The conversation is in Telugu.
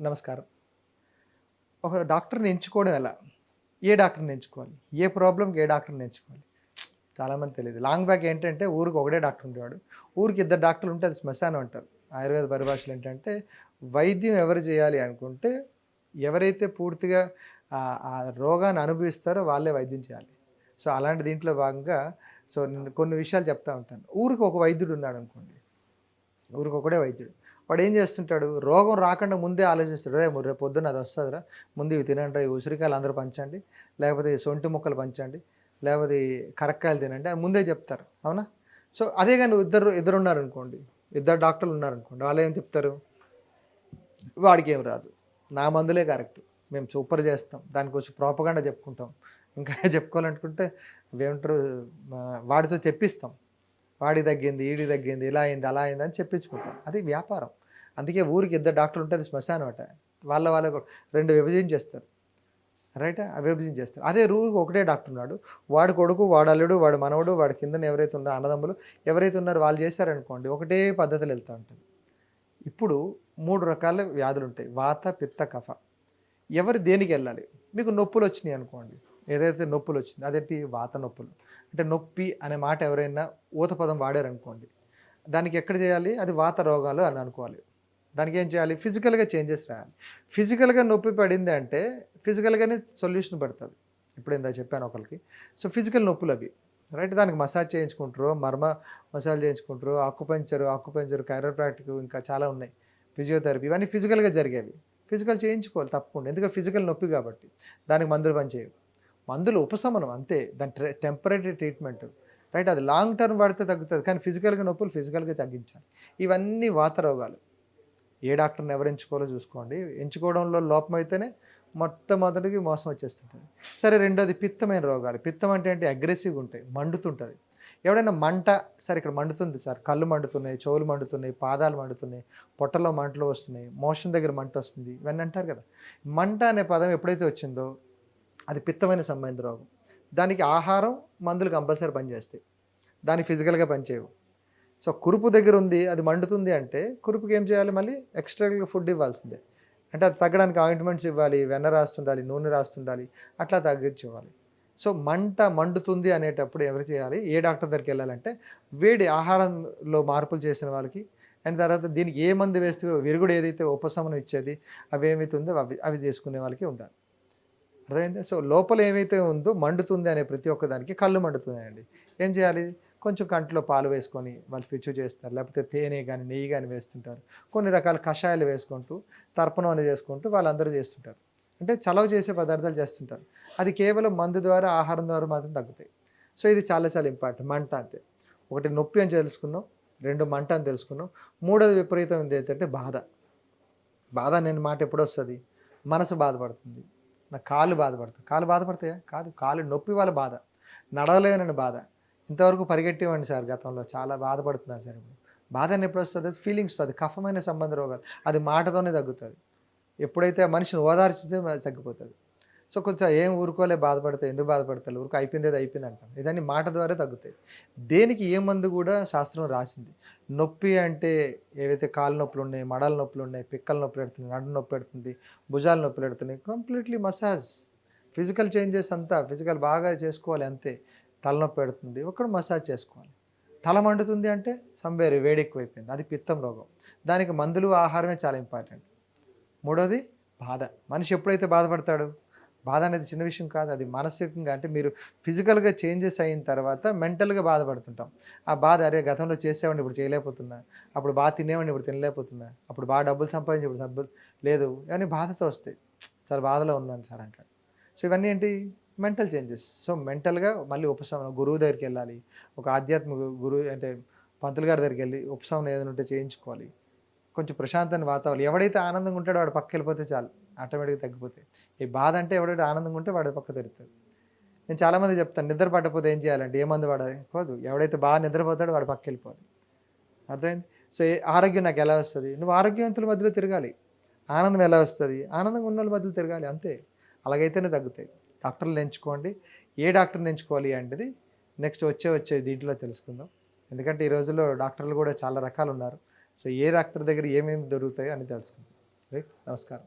నమస్కారం. ఒక డాక్టర్ని ఎంచుకోవడం ఎలా? ఏ డాక్టర్ని ఎంచుకోవాలి ఏ ప్రాబ్లంకి ఏ డాక్టర్ని ఎంచుకోవాలి చాలామంది తెలియదు. లాంగ్ బ్యాక్ ఏంటంటే ఊరికి ఒకటే డాక్టర్ ఉండేవాడు. ఊరికి ఇద్దరు డాక్టర్లు ఉంటే అది శ్మశానం అంటారు. ఆయుర్వేద పరిభాషలు ఏంటంటే వైద్యం ఎవరు చేయాలి అనుకుంటే ఎవరైతే పూర్తిగా ఆ- రోగాన్ని అనుభవిస్తారో వాళ్ళే వైద్యం చేయాలి. సో అలాంటి దీంట్లో భాగంగా సో నేను కొన్ని విషయాలు చెప్తా ఉంటాను. ఊరికి ఒక వైద్యుడు ఉన్నాడు అనుకోండి. ఊరికి ఒకడే వైద్యుడు. వాడు ఏం చేస్తుంటాడు? రోగం రాకుండా ముందే ఆలోచిస్తాడు. రే రేపు పొద్దున్న అది వస్తుందిరా. ముందు ఇవి తినండి ఈ ఉసిరికాయలు అందరూ పంచండి. లేకపోతే సొంటి ముక్కలు పంచండి. లేకపోతే కరక్కాయలు తినండి అని ముందే చెప్తారు. అవునా? సో అదే కానీ ఇద్దరు ఇద్దరు ఉన్నారనుకోండి ఇద్దరు డాక్టర్లు ఉన్నారనుకోండి వాళ్ళు ఏం చెప్తారు? వాడికి ఏం రాదు. నా మందులే కరెక్ట్. మేము సూపర్ చేస్తాం. దానికోసం ప్రాపగాండా చెప్పుకుంటాం. ఇంకా చెప్పుకోవాలనుకుంటే ఏమంటారు వాడితో చెప్పిస్తాం. వాడి తగ్గింది ఈడి తగ్గింది ఇలా అయింది అలా అయింది అని చెప్పించుకుంటాం. అది వ్యాపారం. అందుకే ఊరికి ఇద్దరు డాక్టర్లు ఉంటే అది శ్మశానం అట. వాళ్ళ వాళ్ళ రెండు విభజించేస్తారు రైట్? విభజించేస్తారు అదే ఊరికి ఒకటే డాక్టర్ ఉన్నాడు. వాడి కొడుకు వాడు అల్లుడు వాడు మనవడు వాడి కింద ఎవరైతే ఉన్నారో అన్నదమ్ములు ఎవరైతే ఉన్నారో వాళ్ళు చేశారనుకోండి ఒకటే పద్ధతిలో వెళ్తూ ఉంటుంది. ఇప్పుడు మూడు రకాల వ్యాధులు ఉంటాయి. వాత పిత్త కఫ. ఎవరు దేనికి వెళ్ళాలి? మీకు నొప్పులు వచ్చినాయి అనుకోండి. ఏదైతే నొప్పులు వచ్చింది అదేంటి? వాత నొప్పులు. అంటే నొప్పి అనే మాట ఎవరైనా ఊత పదం వాడారనుకోండి దానికి ఎక్కడ చేయాలి? అది వాత రోగాలు అని అనుకోవాలి. దానికి ఏం చేయాలి? ఫిజికల్గా చేంజెస్ రాయాలి. ఫిజికల్గా నొప్పి పడింది అంటే ఫిజికల్గానే సొల్యూషన్ పడుతుంది. ఇప్పుడు ఇందా చెప్పాను ఒకరికి సో ఫిజికల్ నొప్పులు అవి. రైట్? దానికి మసాజ్ చేయించుకుంటారు మర్మ మసాజ్ చేయించుకుంటారు ఆకుపంచరు ఆకుపంచరు కైరోప్రాక్టిక్ ఇంకా చాలా ఉన్నాయి. ఫిజియోథెరపీ ఇవన్నీ ఫిజికల్గా జరిగేవి. ఫిజికల్ చేయించుకోవాలి తప్పకుండా. ఎందుకంటే ఫిజికల్ నొప్పి కాబట్టి దానికి మందులు పనిచేయవు. మందులు ఉపశమనం అంతే. దాని టెంపరీ ట్రీట్మెంట్ రైట్ అది లాంగ్ టర్మ్ వాడితే తగ్గుతుంది. కానీ ఫిజికల్గా నొప్పులు ఫిజికల్గా తగ్గించాలి. ఇవన్నీ వాత రోగాలు. ఏ డాక్టర్ని ఎవరు ఎంచుకోవాలో చూసుకోండి. ఎంచుకోవడంలో లోపం అయితేనే మొట్టమొదటికి మోసం వచ్చేస్తుంటుంది. సరే రెండోది పిత్తమైన రోగాలు. పిత్తం అంటే ఏంటి? అగ్రెసివ్గా ఉంటాయి. మండుతుంటుంది. ఎవడైనా మంట సరే ఇక్కడ మండుతుంది సార్. కళ్ళు మండుతున్నాయి చెవులు మండుతున్నాయి పాదాలు మండుతున్నాయి పొట్టలో మంటలు వస్తున్నాయి మోషన్ దగ్గర మంట వస్తుంది. ఇవన్నీ అంటారు కదా. మంట అనే పదం ఎప్పుడైతే వచ్చిందో అది పిత్తమైన సంబంధిత రోగం. దానికి ఆహారం మందులు కంపల్సరీ పనిచేస్తాయి. దానికి ఫిజికల్గా పనిచేయవు. సో కురుపు దగ్గర ఉంది అది మండుతుంది అంటే కురుపుకి ఏం చేయాలి మళ్ళీ? ఎక్స్ట్రాగా ఫుడ్ ఇవ్వాల్సిందే. అంటే అది తగ్గడానికి ఆయింట్మెంట్స్ ఇవ్వాలి వెన్న రాస్తుండాలి నూనె రాస్తుండాలి అట్లా తగ్గించివ్వాలి సో మంట మండుతుంది అనేటప్పుడు ఎవరు చేయాలి? ఏ డాక్టర్ దగ్గరికి వెళ్ళాలంటే వేడి ఆహారంలో మార్పులు చేసిన వాళ్ళకి అండ్ తర్వాత దీనికి ఏ మందు వేస్తే విరుగుడు ఏదైతే ఉపశమనం ఇచ్చేది అవి ఏమైతే ఉందో అవి అవి చేసుకునే వాళ్ళకి ఉండాలి. అర్థమైంది? సో లోపల ఏమైతే ఉందో మండుతుంది అనే ప్రతి ఒక్క దానికి కళ్ళు మండుతున్నాయండి. ఏం చేయాలి? కొంచెం కంట్లో పాలు వేసుకొని వాళ్ళు పిచ్చు చేస్తారు. లేకపోతే తేనె కానీ నెయ్యి కానీ వేస్తుంటారు. కొన్ని రకాల కషాయాలు వేసుకుంటూ తర్పణం అనేది చేసుకుంటూ వాళ్ళందరూ చేస్తుంటారు. అంటే చలవ చేసే పదార్థాలు చేస్తుంటారు. అది కేవలం మందు ద్వారా ఆహారం ద్వారా మాత్రం తగ్గుతాయి. సో ఇది చాలా చాలా ఇంపార్టెంట్. మంట అంతే. ఒకటి నొప్పి అని తెలుసుకున్నాం. రెండు మంట అని తెలుసుకున్నాం. మూడోది విపరీతం ఏంటంటే బాధ. బాధ నేను మాట ఎప్పుడు వస్తుంది మనసు బాధపడుతుంది. నా కాళ్ళు బాధపడుతుంది. కాళ్ళు బాధపడతాయా కాదు కాళ్ళు నొప్పి వాళ్ళ బాధ. నడవలేనని బాధ. ఇంతవరకు పరిగెట్టేవాడిని సార్ గతంలో. చాలా బాధపడుతున్నాను సార్ ఇప్పుడు. బాధ ఎప్పుడు వస్తుంది? ఫీలింగ్స్ వస్తుంది కఫమైన సంబంధ రోగాలు. అది మాటతోనే తగ్గుతుంది. ఎప్పుడైతే మనిషిని ఓదార్చితే తగ్గిపోతుంది. సో కొంచెం ఏం ఊరుకోలే బాధపడతాయి. ఎందుకు బాధపడతాయి ఊరుకు అయిపోయింది అది అయిపోయింది అంటాం. ఇదన్నీ మాట ద్వారా తగ్గుతాయి. దేనికి ఏ మందు కూడా శాస్త్రం రాసింది. నొప్పి అంటే ఏవైతే కాళ్ళ నొప్పులు ఉన్నాయి మడల నొప్పులు ఉన్నాయి పిక్కల నొప్పి పెడుతుంది నడు నొప్పి పెడుతుంది భుజాల నొప్పి పెడుతున్నాయి కంప్లీట్లీ మసాజ్ ఫిజికల్ చేంజెస్ అంతా ఫిజికల్ బాగా చేసుకోవాలి అంతే. తలనొప్పి పెడుతుంది ఒక్కడ మసాజ్ చేసుకోవాలి. తల మండుతుంది అంటే సంవేరు వేడి ఎక్కువైపోయింది. అది పిత్తం రోగం. దానికి మందులు ఆహారమే చాలా ఇంపార్టెంట్ మూడోది బాధ. మనిషి ఎప్పుడైతే బాధపడతాడు? బాధ అనేది చిన్న విషయం కాదు అది మానసికంగా అంటే మీరు ఫిజికల్గా చేంజెస్ అయిన తర్వాత మెంటల్గా బాధపడుతుంటాం. ఆ బాధ అరే గతంలో చేసేవాడిని ఇప్పుడు చేయలేకపోతున్నా అప్పుడు బాగా తినేవాడిని ఇప్పుడు తినలేకపోతున్నా అప్పుడు బాగా డబ్బులు సంపాదించి ఇప్పుడు డబ్బులు లేదు ఇవన్నీ బాధతో వస్తాయి. చాలా బాధలో ఉన్నాను సార్ అంటాడు. సో ఇవన్నీ ఏంటి? Mental changes. సో మెంటల్గా మళ్ళీ ఉపశమనం గురువు దగ్గరికి వెళ్ళాలి ఒక ఆధ్యాత్మిక గురువు అంటే పంతులు గారి దగ్గరికి వెళ్ళి ఉపశమనం ఏదైనా ఉంటే చేయించుకోవాలి. కొంచెం ప్రశాంతాన్ని వాతావరణం. ఎవడైతే ఆనందంగా ఉంటాడో వాడు పక్క వెళ్ళిపోతే చాలు. ఆటోమేటిక్గా తగ్గిపోతాయి. ఈ బాధ అంటే ఎవడైతే ఆనందంగా ఉంటే వాడు పక్క తెరుతుంది నేను చాలామంది చెప్తాను నిద్ర పట్టకపోతే ఏం చేయాలంటే ఏ మందు వాడాలి? కాదు ఎవడైతే బాగా నిద్రపోతాడో వాడు పక్క వెళ్ళిపోవాలి. అర్థమైంది? సో ఆరోగ్యం నాకు ఎలా వస్తుంది? నువ్వు ఆరోగ్యవంతుల మధ్యలో తిరగాలి. ఆనందం ఎలా వస్తుంది? ఆనందంగా ఉన్న వాళ్ళ మధ్యలో తిరగాలి అంతే. అలాగైతేనే తగ్గుతాయి. డాక్టర్లు ఎంచుకోండి. ఏ డాక్టర్ని ఎంచుకోవాలి అంటేది నెక్స్ట్ వచ్చే వచ్చే దీంట్లో తెలుసుకుందాం. ఎందుకంటే ఈ రోజుల్లో డాక్టర్లు కూడా చాలా రకాలు ఉన్నారు. సో ఏ డాక్టర్ దగ్గర ఏమేమి దొరుకుతాయో అని తెలుసుకుందాం. రైట్? నమస్కారం.